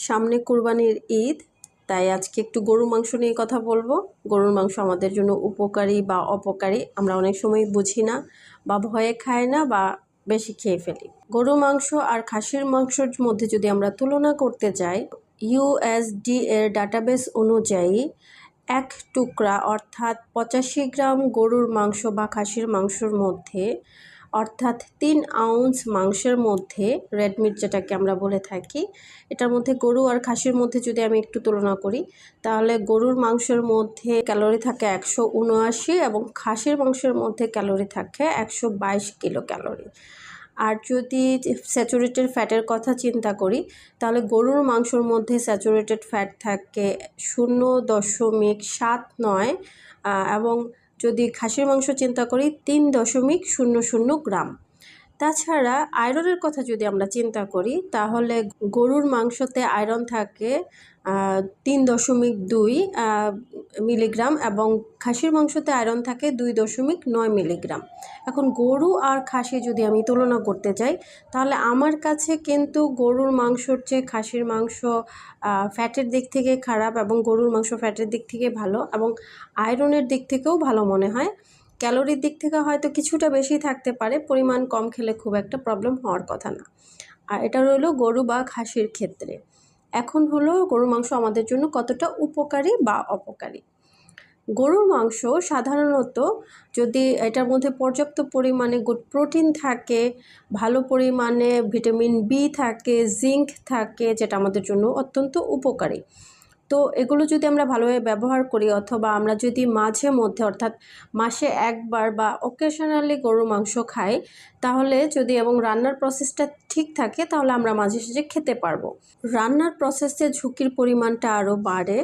সামনে কুরবানির ঈদ, তাই আজকে একটু গরুর মাংস নিয়ে কথা বলব। গরুর মাংস আমাদের জন্য উপকারী বা অপকারী, আমরা অনেক সময় বুঝি না বা ভয়ে খাই না বা বেশি খেয়ে ফেলি। গরুর মাংস আর খাসির মাংসর মধ্যে যদি আমরা তুলনা করতে যাই ইউএসডি এর ডাটাবেস অনুযায়ী এক টুকরা অর্থাৎ পঁচাশি গ্রাম গরুর মাংস বা খাসির মাংসর মধ্যে অর্থাৎ তিন আউন্স মাংসের মধ্যে রেড মিট যেটাকে আমরা বলে থাকি, এটার মধ্যে গরু আর খাসির মধ্যে যদি আমি একটু তুলনা করি, তাহলে গরুর মাংসের মধ্যে ক্যালোরি থাকে একশো উনআশি এবং খাসির মাংসের মধ্যে ক্যালোরি থাকে একশো বাইশ কিলো ক্যালোরি আর যদি স্যাচুরেটেড ফ্যাটের কথা চিন্তা করি, তাহলে গরুর মাংসর মধ্যে স্যাচুরেটেড ফ্যাট থাকে শূন্য দশমিক সাত নয় এবং যদি খাসির মাংস চিন্তা করি তিন দশমিক শূন্য শূন্য গ্রাম। তাছাড়া আয়রনের কথা যদি আমরা চিন্তা করি, তাহলে গরুর মাংসতে আয়রন থাকে তিন দশমিক দুই মিলিগ্রাম এবং খাসির মাংসতে আয়রন থাকে দুই দশমিক নয় মিলিগ্রাম। এখন গরু আর খাসি যদি আমি তুলনা করতে যাই তাহলে আমার কাছে কিন্তু গরুর মাংসর চেয়ে খাসির মাংস ফ্যাটের দিক থেকে খারাপ এবং গরুর মাংস ফ্যাটের দিক থেকে ভালো এবং আয়রনের দিক থেকেও ভালো মনে হয়। ক্যালোরির দিক থেকে হয়তো কিছুটা বেশি থাকতে পারে, পরিমাণ কম খেলে খুব একটা প্রবলেম হওয়ার কথা না। আর এটা রইল গরু বা খাসির ক্ষেত্রে। এখন হলো গরুর মাংস আমাদের জন্য কতটা উপকারী বা অপকারী? গরুর মাংস সাধারণত যদি এটার মধ্যে পর্যাপ্ত পরিমাণে গুড প্রোটিন থাকে, ভালো পরিমাণে ভিটামিন বি থাকে জিঙ্ক থাকে, যেটা আমাদের জন্য অত্যন্ত উপকারী। তো এগুলো যদি আমরা ভালোভাবে ব্যবহার করি অথবা আমরা যদি মাঝে মধ্যে, অর্থাৎ মাসে একবার বা অকেশনালি গরুর মাংস খাই, তাহলে যদি এবং রান্নার প্রসেসটা ঠিক থাকে, তাহলে আমরা মাঝে সাঝে খেতে পারব। রান্নার প্রসেসে ঝুঁকির পরিমাণটা আরও বাড়ে।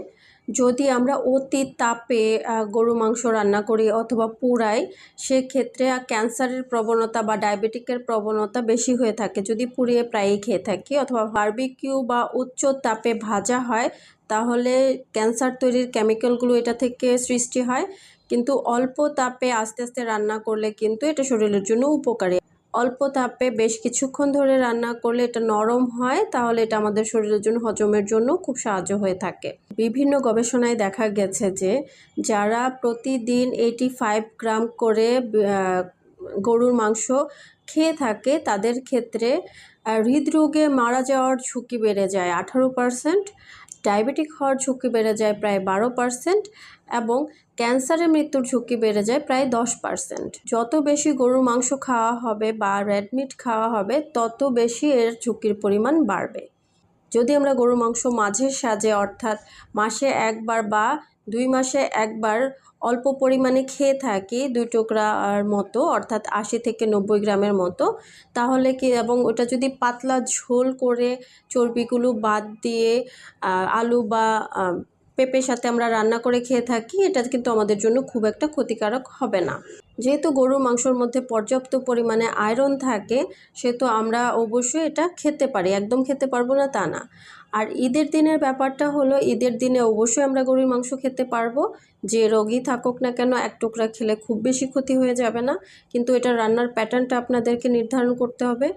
যদি আমরা অতি তাপে গরু, মাংস রান্না করি অথবা পুরাই সেক্ষেত্রে ক্যান্সারের প্রবণতা বা ডায়াবেটিকের প্রবণতা বেশি হয়ে থাকে। যদি পুড়িয়ে প্রায়ই খেয়ে থাকি অথবা বার্বিকিউ বা উচ্চ তাপে ভাজা হয়, তাহলে ক্যান্সার তৈরির কেমিক্যালগুলো এটা থেকে সৃষ্টি হয়। কিন্তু অল্প তাপে আস্তে আস্তে রান্না করলে কিন্তু এটা শরীরের জন্য উপকারী। অল্প তাপে বেশ কিছুক্ষণ ধরে রান্না করলে এটা নরম হয়, তাহলে এটা আমাদের শরীরের জন্য, হজমের জন্য খুব সাহায্য হয়ে থাকে। বিভিন্ন গবেষণায় দেখা গেছে যে, যারা প্রতিদিন এইটি ফাইভ গ্রাম করে গরুর মাংস খেয়ে থাকে, তাদের ক্ষেত্রে হৃদরোগে মারা যাওয়ার ঝুঁকি বেড়ে যায়, আঠারো পারসেন্ট ডায়াবেটিক হওয়ার ঝুঁকি বেড়ে যায় প্রায় বারো পার্সেন্ট এবং ক্যান্সারের মৃত্যুর ঝুঁকি বেড়ে যায় প্রায় দশ পার্সেন্ট। যত বেশি গরুর মাংস খাওয়া হবে বা রেডমিট খাওয়া হবে, তত বেশি এর ঝুঁকির পরিমাণ বাড়বে। যদি আমরা গরুর মাংস মাঝে সাজে অর্থাৎ মাসে একবার বা দুই মাসে একবার অল্প পরিমাণে খেয়ে থাকি, দুই টুকরার মতো, অর্থাৎ আশি থেকে নব্বই গ্রামের মতো। তাহলে কি, এবং ওটা যদি পাতলা ঝোল করে চর্বিগুলো বাদ দিয়ে আলু বা পেঁপের সাথে আমরা রান্না করে খেয়ে থাকি, এটা কিন্তু আমাদের জন্য খুব একটা ক্ষতিকারক হবে না। যেহেতু গরুর মাংসর মধ্যে পর্যাপ্ত পরিমাণে আয়রন থাকে, সেহেতু আমরা অবশ্যই এটা খেতে পারি, একদম খেতে পারব না তা না। আর ঈদের দিনের ব্যাপারটা হলো, ঈদের দিনে অবশ্যই আমরা গরুর মাংস খেতে পারব। যে রোগী থাকুক না কেন, এক টুকরা খেলে খুব বেশি ক্ষতি হয়ে যাবে না। কিন্তু এটা রান্নার প্যাটার্নটা আপনাদেরকে নির্ধারণ করতে হবে।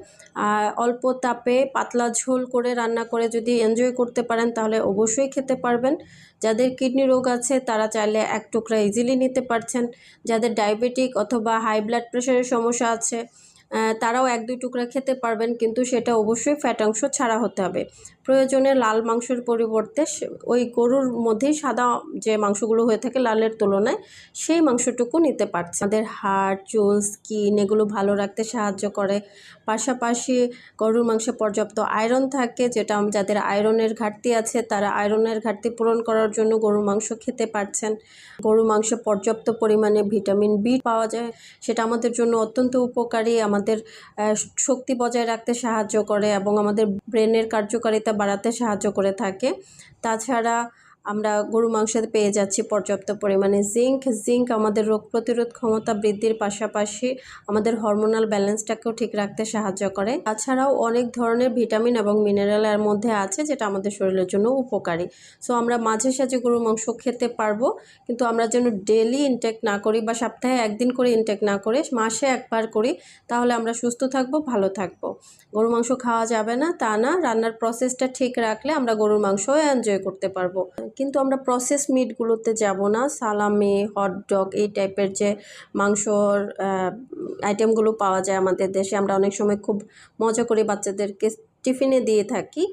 আর অল্প তাপে পাতলা ঝোল করে রান্না করে যদি এনজয় করতে পারেন, তাহলে অবশ্যই খেতে পারবেন। যাদের কিডনি রোগ আছে, তারা চাইলে এক টুকরা ইজিলি নিতে পারছেন। যাদের ডায়াবেটিক অথবা হাই ব্লাড প্রেশারের সমস্যা আছে তারাও এক দুই টুকরা খেতে পারবেন, কিন্তু সেটা অবশ্যই ফ্যাট অংশ ছাড়া হতে হবে। প্রয়োজনে লাল মাংসের পরিবর্তে ওই গরুর মধ্যেই সাদা যে মাংসগুলো হয়ে থাকে লালের তুলনায়, সেই মাংসটুকু নিতে পারছে আমাদের হাড়, চুল, স্কিন এগুলো ভালো রাখতে সাহায্য করে। পাশাপাশি গরুর মাংসে পর্যাপ্ত আয়রন থাকে, যেটা যাদের আয়রনের ঘাটতি আছে, তারা আয়রনের ঘাটতি পূরণ করার জন্য গরুর মাংস খেতে পারছেন। গরুর মাংসে পর্যাপ্ত পরিমাণে ভিটামিন বি পাওয়া যায়, সেটা আমাদের জন্য অত্যন্ত উপকারী। আমাদের শক্তি বজায় রাখতে সাহায্য করে এবং আমাদের ব্রেনের কার্যকারিতা বাড়াতে সাহায্য করে থাকে। তাছাড়া আমরা গরু মাংসে পেয়ে যাচ্ছি পর্যাপ্ত পরিমাণে। জিঙ্ক জিঙ্ক আমাদের রোগ প্রতিরোধ ক্ষমতা বৃদ্ধির পাশাপাশি আমাদের হরমোনাল ব্যালেন্সটাকেও ঠিক রাখতে সাহায্য করে। তাছাড়াও অনেক ধরনের ভিটামিন এবং মিনারেল এর মধ্যে আছে যেটা আমাদের শরীরের জন্য উপকারী। সো আমরা মাঝে সাঝে গরুর মাংস খেতে পারব, কিন্তু আমরা যেন ডেলি ইনটেক না করি বা সপ্তাহে একদিন করে ইনটেক না করে, মাসে একবার করি, তাহলে আমরা সুস্থ থাকব, ভালো থাকব। গরুর মাংস খাওয়া যাবে না, তা না, রান্নার প্রসেসটা ঠিক রাখলে আমরা গরুর মাংসও এনজয় করতে পারব। কিন্তু আমরা প্রসেস মিটগুলোতে যাব না। সালামি হটডগ এই টাইপের যে মাংসর আইটেমগুলো পাওয়া যায় আমাদের দেশে, আমরা অনেক সময় খুব মজা করে বাচ্চাদেরকে টিফিনে দিয়ে থাকি।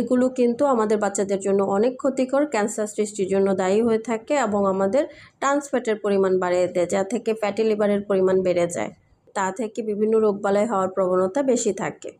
এগুলো কিন্তু আমাদের বাচ্চাদের জন্য অনেক ক্ষতিকর ক্যান্সার সৃষ্টির জন্য দায়ী হয়ে থাকে এবং আমাদের ট্রান্সফ্যাটের পরিমাণ বাড়িয়ে দেয়, যা থেকে ফ্যাটি লিভারের পরিমাণ বেড়ে যায়। তা থেকে বিভিন্ন রোগবালাই হওয়ার প্রবণতা বেশি থাকে।